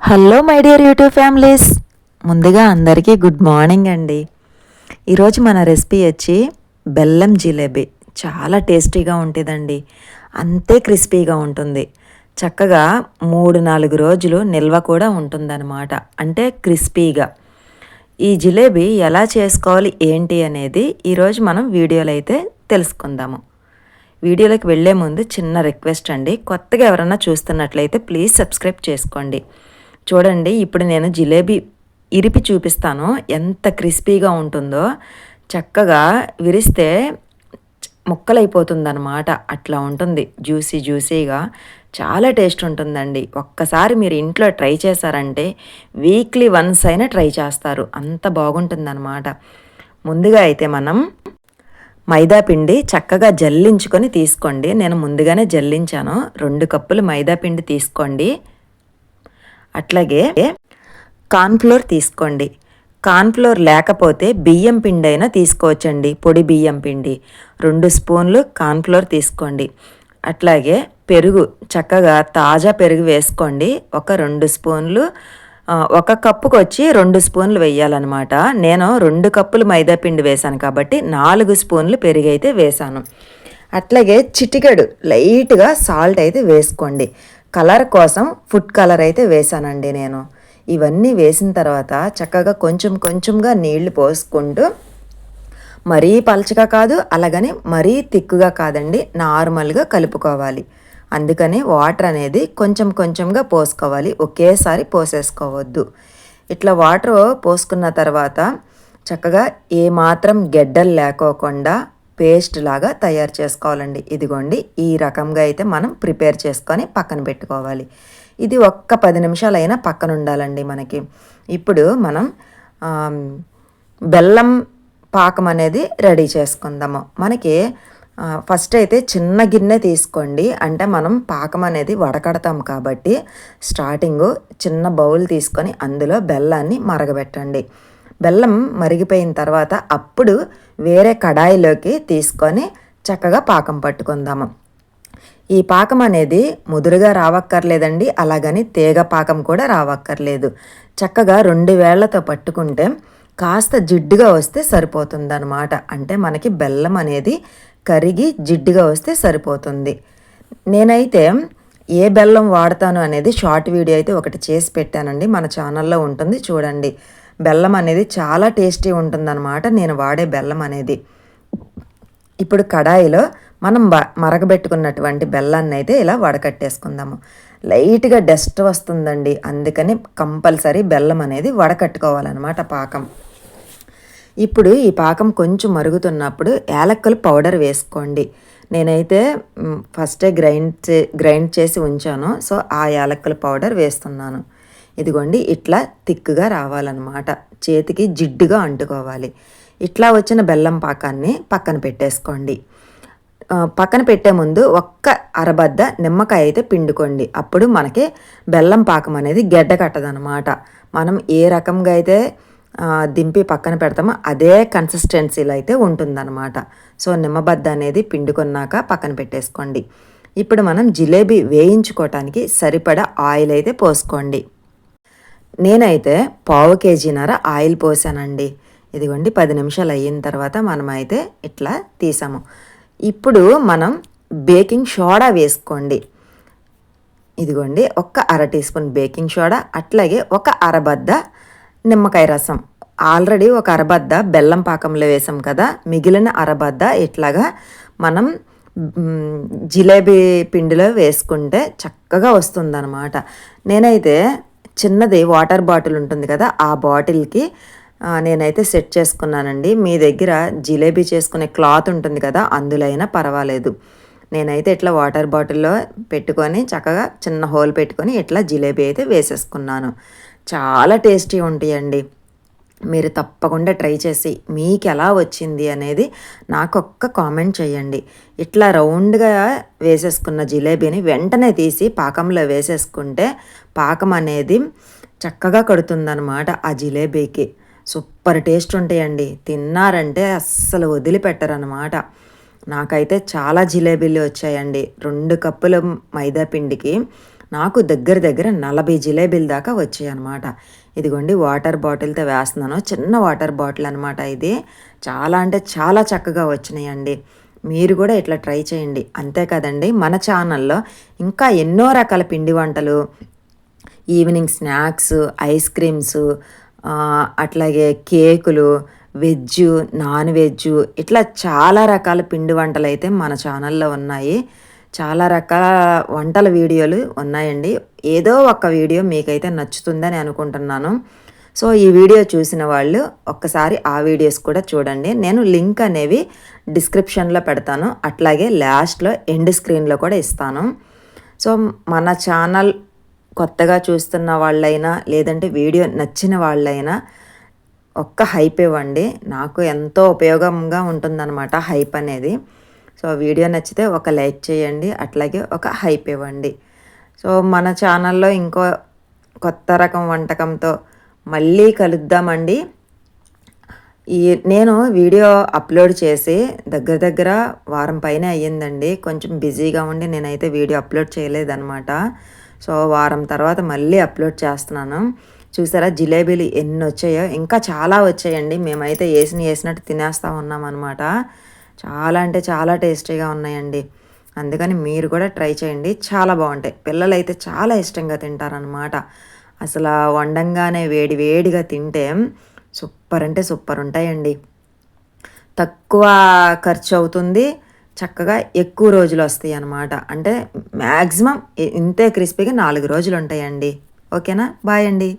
Hello my dear YouTube families ముందుగా అందరికీ good morning అండి. ఈరోజు మన రెసిపీ వచ్చి బెల్లం జిలేబీ. చాలా టేస్టీగా ఉంటుందండి. అంతే క్రిస్పీగా ఉంటుంది. చక్కగా మూడు నాలుగు రోజులు నిల్వ కూడా ఉంటుందన్నమాట. అంటే క్రిస్పీగా. ఈ జిలేబీ ఎలా చేసుకోవాలి ఏంటి అనేది ఈరోజు మనం వీడియోలో అయితే తెలుసుకుందాము. వీడియోలోకి వెళ్ళే ముందు చిన్న రిక్వెస్ట్ అండి. కొత్తగా ఎవరైనా చూస్తున్నట్లయితే ప్లీజ్ సబ్స్క్రైబ్ చేసుకోండి. చూడండి ఇప్పుడు నేను జిలేబీ ఇరిపి చూపిస్తాను. ఎంత క్రిస్పీగా ఉంటుందో. చక్కగా విరిస్తే ముక్కలైపోతుందన్నమాట. అట్లా ఉంటుంది. జ్యూసీ జ్యూసీగా. చాలా టేస్ట్ ఉంటుందండి. ఒక్కసారి మీరు ఇంట్లో ట్రై చేశారంటే వీక్లీ వన్స్ అయినా ట్రై చేస్తారు. అంత బాగుంటుందన్నమాట. ముందుగా అయితే మనం మైదా పిండి చక్కగా జల్లించుకొని తీసుకోండి. నేను ముందుగానే జల్లించాను. రెండు కప్పులు మైదా పిండి తీసుకోండి. అట్లాగే కార్న్ఫ్లోర్ తీసుకోండి. కార్న్ఫ్లోర్ లేకపోతే బియ్యం పిండి అయినా తీసుకోవచ్చండి పొడి బియ్యం పిండి. రెండు స్పూన్లు కార్న్ఫ్లోర్ తీసుకోండి. అట్లాగే పెరుగు చక్కగా తాజా పెరుగు వేసుకోండి. ఒక రెండు స్పూన్లు ఒక కప్పుకు వచ్చి రెండు స్పూన్లు వేయాలన్నమాట. నేను రెండు కప్పులు మైదా పిండి వేశాను కాబట్టి నాలుగు స్పూన్లు పెరుగు అయితే వేశాను. అట్లాగే చిటికెడు లైట్గా సాల్ట్ అయితే వేసుకోండి. కలర్ కోసం ఫుడ్ కలర్ అయితే వేశానండి నేను. ఇవన్నీ వేసిన తర్వాత చక్కగా కొంచెం కొంచెంగా నీళ్ళు పోసుకుంటూ మరీ పలచగా కాదు అలాగని మరీ తిక్కుగా కాదండి నార్మల్గా కలుపుకోవాలి. అందుకని వాటర్ అనేది కొంచెం కొంచెంగా పోసుకోవాలి ఒకేసారి పోసేసుకోవద్దు. ఇట్లా వాటర్ పోసుకున్న తర్వాత చక్కగా ఏమాత్రం గెడ్డలు లేకోకుండా పేస్ట్ లాగా తయారు చేసుకోవాలండి. ఇదిగోండి ఈ రకంగా అయితే మనం ప్రిపేర్ చేసుకొని పక్కన పెట్టుకోవాలి. ఇది ఒక్క పది నిమిషాలైనా పక్కన ఉండాలండి మనకి. ఇప్పుడు మనం బెల్లం పాకం అనేది రెడీ చేసుకుందాము. మనకి ఫస్ట్ అయితే చిన్న గిన్నె తీసుకోండి. అంటే మనం పాకం అనేది వడకడతాం కాబట్టి స్టార్టింగు చిన్న బౌల్ తీసుకొని అందులో బెల్లాన్ని మరగబెట్టండి. బెల్లం మరిగిపోయిన తర్వాత అప్పుడు వేరే కడాయిలోకి తీసుకొని చక్కగా పాకం పట్టుకుందాము. ఈ పాకం అనేది ముదురుగా రావక్కర్లేదండి అలాగని తేగ పాకం కూడా రావక్కర్లేదు. చక్కగా రెండు వేళ్ళతో పట్టుకుంటే కాస్త జిడ్డుగా వస్తే సరిపోతుందన్నమాట. అంటే మనకి బెల్లం అనేది కరిగి జిడ్డుగా వస్తే సరిపోతుంది. నేనైతే ఏ బెల్లం వాడతాను అనేది షార్ట్ వీడియో అయితే ఒకటి చేసి పెట్టానండి. మన ఛానల్లో ఉంటుంది చూడండి. బెల్లం అనేది చాలా టేస్టీ ఉంటుందన్నమాట. నేను వాడే బెల్లం అనేది. ఇప్పుడు కడాయిలో మనం మరగబెట్టుకున్నటువంటి బెల్లాన్ని అయితే ఇలా వడకట్టేసుకుందాము. లైట్గా డస్ట్ వస్తుందండి. అందుకని కంపల్సరీ బెల్లం అనేది వడకట్టుకోవాలన్నమాట పాకం. ఇప్పుడు ఈ పాకం కొంచెం మరుగుతున్నప్పుడు ఏలక్కలు పౌడర్ వేసుకోండి. నేనైతే ఫస్టే గ్రైండ్ గ్రైండ్ చేసి ఉంచాను. సో ఆ యాలక్కల పౌడర్ వేస్తున్నాను. ఇదిగోండి ఇట్లా తిక్కుగా రావాలన్నమాట. చేతికి జిడ్డుగా అంటుకోవాలి. ఇట్లా వచ్చిన బెల్లం పాకాన్ని పక్కన పెట్టేసుకోండి. పక్కన పెట్టే ముందు ఒక్క అరబద్ద నిమ్మకాయ అయితే పిండుకోండి. అప్పుడు మనకి బెల్లం పాకం అనేది గెడ్డ కట్టదనమాట మనం ఏ రకంగా అయితే దింపి పక్కన పెడతామో అదే కన్సిస్టెన్సీలో అయితే ఉంటుందన్నమాట. సో నిమ్మబద్ద అనేది పిండుకున్నాక పక్కన పెట్టేసుకోండి. ఇప్పుడు మనం జిలేబీ వేయించుకోవటానికి సరిపడా ఆయిల్ అయితే పోసుకోండి. నేనైతే పావు కేజీన్నర ఆయిల్ పోసానండి. ఇదిగోండి పది నిమిషాలు అయిన తర్వాత మనమైతే ఇట్లా తీసాము. ఇప్పుడు మనం బేకింగ్ సోడా వేసుకోండి. ఇదిగోండి ఒక అర టీ స్పూన్ బేకింగ్ సోడా అట్లాగే ఒక అరబద్ద నిమ్మకాయ రసం. ఆల్రెడీ ఒక అరబద్ద బెల్లం పాకంలో వేసాం కదా మిగిలిన అరబద్ద ఇట్లాగా మనం జిలేబీ పిండిలో వేసుకుంటే చక్కగా వస్తుందన్నమాట. నేనైతే చిన్నది వాటర్ బాటిల్ ఉంటుంది కదా ఆ బాటిల్కి నేనైతే సెట్ చేసుకున్నానండి. మీ దగ్గర జిలేబీ చేసుకునే క్లాత్ ఉంటుంది కదా అందులో అయినా పర్వాలేదు. నేనైతే ఇట్లా వాటర్ బాటిల్లో పెట్టుకొని చక్కగా చిన్న హోల్ పెట్టుకొని ఇట్లా జిలేబీ అయితే వేసేసుకున్నాను. చాలా టేస్టీ ఉంటాయండి. మీరు తప్పకుండా ట్రై చేసి మీకు ఎలా వచ్చింది అనేది నాకు ఒక్క కామెంట్ చేయండి. ఇట్లా రౌండ్గా వేసేసుకున్న జిలేబీని వెంటనే తీసి పాకంలో వేసేసుకుంటే పాకం అనేది చక్కగా కడుతుందనమాట ఆ జిలేబీకి. సూపర్ టేస్ట్ ఉంటాయండి. తిన్నారంటే అస్సలు వదిలిపెట్టరనమాట నాకైతే చాలా జిలేబీలు వచ్చాయండి. రెండు కప్పుల మైదా పిండికి నాకు దగ్గర దగ్గర నలభై జిలేబీల దాకా వచ్చాయి అనమాట ఇదిగోండి వాటర్ బాటిల్తో వేస్తున్నాను. చిన్న వాటర్ బాటిల్ అనమాట ఇది. చాలా అంటే చాలా చక్కగా వచ్చినాయండి. మీరు కూడా ఇట్లా ట్రై చేయండి. అంతే కదండి మన ఛానల్లో ఇంకా ఎన్నో రకాల పిండి వంటలు ఈవినింగ్ స్నాక్స్ ఐస్ క్రీమ్స్ అట్లాగే కేకులు వెజ్ నాన్ వెజ్ ఇట్లా చాలా రకాల పిండి వంటలు అయితే మన ఛానల్లో ఉన్నాయి. చాలా రకాల వంటల వీడియోలు ఉన్నాయండి. ఏదో ఒక వీడియో మీకైతే నచ్చుతుందని అనుకుంటున్నాను. సో ఈ వీడియో చూసిన వాళ్ళు ఒక్కసారి ఆ వీడియోస్ కూడా చూడండి. నేను లింక్ అనేవి డిస్క్రిప్షన్లో పెడతాను. అట్లాగే లాస్ట్లో ఎండ్ స్క్రీన్లో కూడా ఇస్తాను. సో మన ఛానల్ కొత్తగా చూస్తున్న వాళ్ళైనా లేదంటే వీడియో నచ్చిన వాళ్ళైనా ఒక్క హైప్ ఇవ్వండి. నాకు ఎంతో ఉపయోగంగా ఉంటుందన్నమాట హైప్ అనేది. సో వీడియో నచ్చితే ఒక లైక్ చేయండి అట్లాగే ఒక హైప్ ఇవ్వండి. సో మన ఛానల్లో ఇంకో కొత్త రకం వంటకంతో మళ్ళీ కలుద్దామండి. ఈ నేను వీడియో అప్లోడ్ చేసి దగ్గర దగ్గర వారం పైన అయ్యిందండి. కొంచెం బిజీగా ఉండి నేనైతే వీడియో అప్లోడ్ చేయలేదన్నమాట. సో వారం తర్వాత మళ్ళీ అప్లోడ్ చేస్తున్నాను. చూసారా జిలేబీలు ఎన్ని వచ్చాయో ఇంకా చాలా వచ్చాయండి. మేమైతే వేసిన వేసినట్టు తినేస్తూ ఉన్నామన్నమాట. చాలా అంటే చాలా టేస్టీగా ఉన్నాయండి. అందుకని మీరు కూడా ట్రై చేయండి. చాలా బాగుంటాయి. పిల్లలైతే చాలా ఇష్టంగా తింటారనమాట అసలు వండంగానే వేడి వేడిగా తింటే సూపర్ అంటే సూపర్ ఉంటాయండి. తక్కువ ఖర్చు అవుతుంది. చక్కగా ఎక్కువ రోజులు వస్తాయి అన్నమాట. అంటే మ్యాక్సిమం ఇంతే క్రిస్పీగా నాలుగు రోజులు ఉంటాయండి. ఓకేనా? బాయ్ అండి.